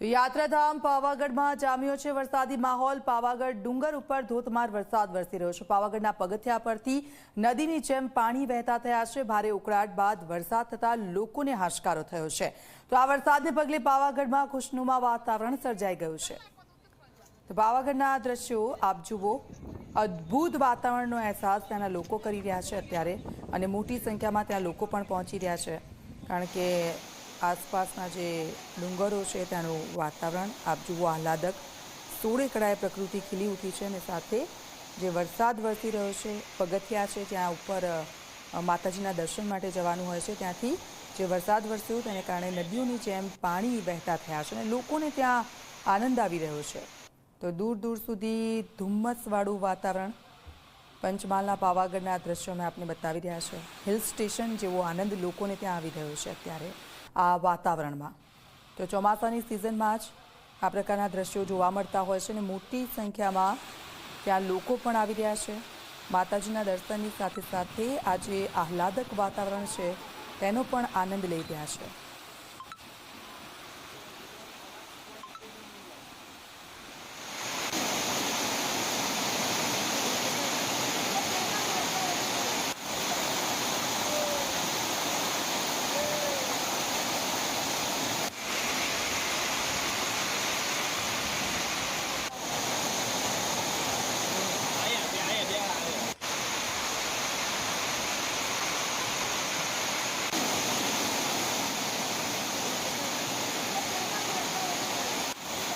યાત્રાધામ પાવાગઢમાં જામ્યો છે વરસાદી માહોલ. પાવાગઢ ડુંગર ઉપર ધોધમાર વરસાદ વરસી રહ્યો છે. પાવાગઢના પગથિયા પરથી નદીની જેમ પાણી વહેતા થયા છે. ભારે ઉકળાટ બાદ વરસાદ થતાં લોકોને હાશકારો થયો છે. તો આ વરસાદને પગલે પાવાગઢમાં ખુશનુમા વાતાવરણ સર્જાઈ ગયું છે. તો પાવાગઢના દ્રશ્યો આપ જુઓ. અદ્ભુત વાતાવરણનો અહેસાસ ત્યાંના લોકો કરી રહ્યા છે અત્યારે અને મોટી સંખ્યામાં ત્યાં લોકો પણ પહોંચી રહ્યા છે. કારણ કે આસપાસના જે ડુંગરો છે ત્યાંનું વાતાવરણ આપ જુઓ આહલાદક. સોળે કળાએ પ્રકૃતિ ખીલી ઉઠી છે અને સાથે જે વરસાદ વરસી રહ્યો છે, પગથિયા છે, ત્યાં ઉપર માતાજીના દર્શન માટે જવાનું હોય છે. ત્યાંથી જે વરસાદ વરસ્યો તેને કારણે નદીઓની જેમ પાણી વહેતા થયા છે અને લોકોને ત્યાં આનંદ આવી રહ્યો છે. તો દૂર દૂર સુધી ધુમ્મસવાળું વાતાવરણ પંચમહાલના પાવાગઢના દ્રશ્યો મેં આપને બતાવી રહ્યા છે. હિલ સ્ટેશન જેવો આનંદ લોકોને ત્યાં આવી રહ્યો છે અત્યારે. આ વાતાવરણમાં. તો ચોમાસાની સિઝનમાં જ આ પ્રકારના દ્રશ્યો જોવા મળતા હોય છે અને મોટી સંખ્યામાં ત્યાં લોકો પણ આવી રહ્યા છે. માતાજીના દર્શનની સાથે સાથે આ જે આહલાદક વાતાવરણ છે, તેનો પણ આનંદ લઈ રહ્યા છે.